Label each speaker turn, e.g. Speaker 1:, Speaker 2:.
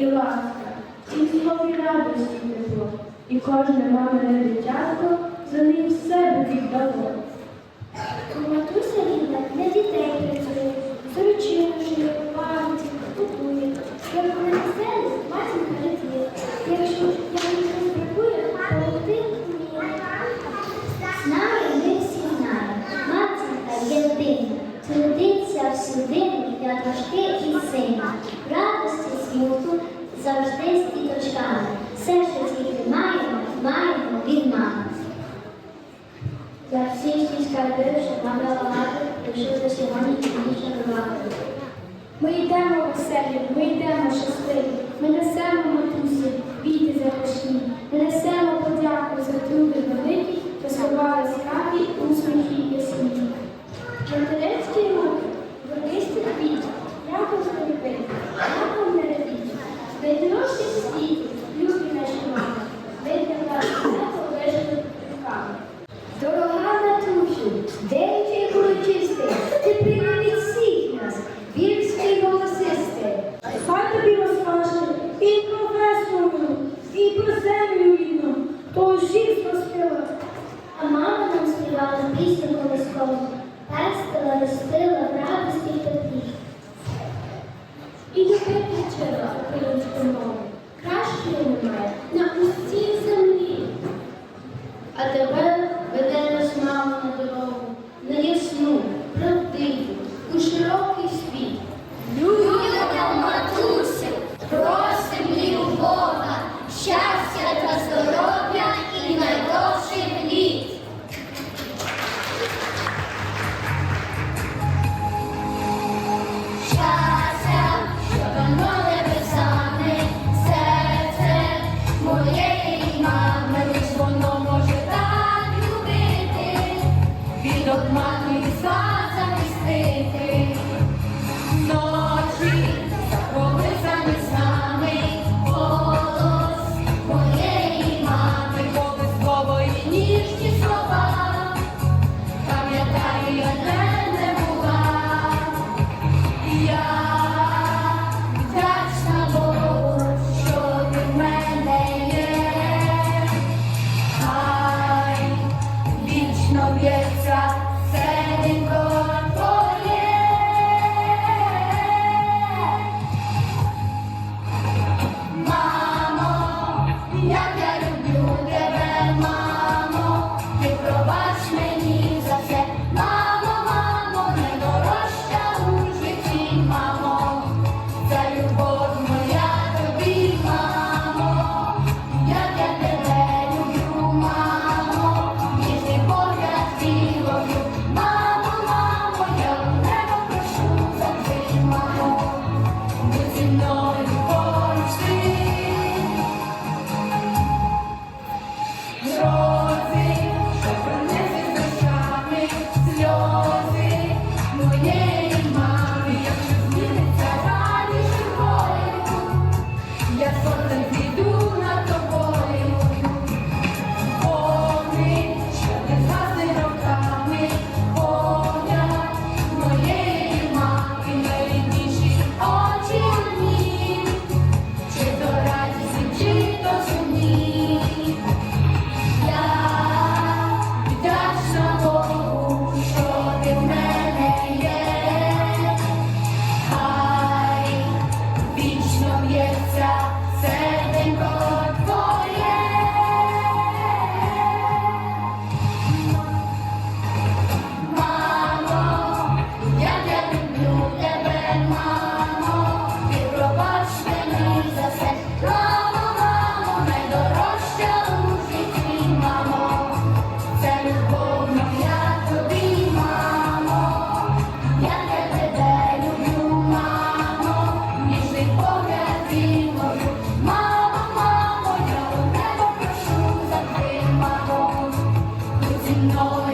Speaker 1: і ласка, і слові радості тепло, і кожне мамине дитятко за ним себе віддало.
Speaker 2: Матуся рідна для дітей працює, зручину шиє, пам'яті, готує. Як вони веселі, матінка радіє. Якщо я не бракує, допомогти вміє. Знає, ми всі знаємо, матінка єдина, трудиться всю день для дошки і сина. Радості смутку скарби, що нам дала мати, лишили сьогодні більше влади.
Speaker 1: Ми йдемо веселі, ми йдемо щасливі, ми несемо матусі, віти запашні, ми несемо подяку за труди великі,
Speaker 2: вірський голосистий.
Speaker 1: Хай тобі розкаже і про весну, і про землю рідну, то всіх спастила.
Speaker 2: А мама нам співала пісню колискову, пестила, ростила в радості й теплі.
Speaker 1: І любити вчила українську мову. Кращої немає на усій землі.
Speaker 3: А тепер
Speaker 2: my sing all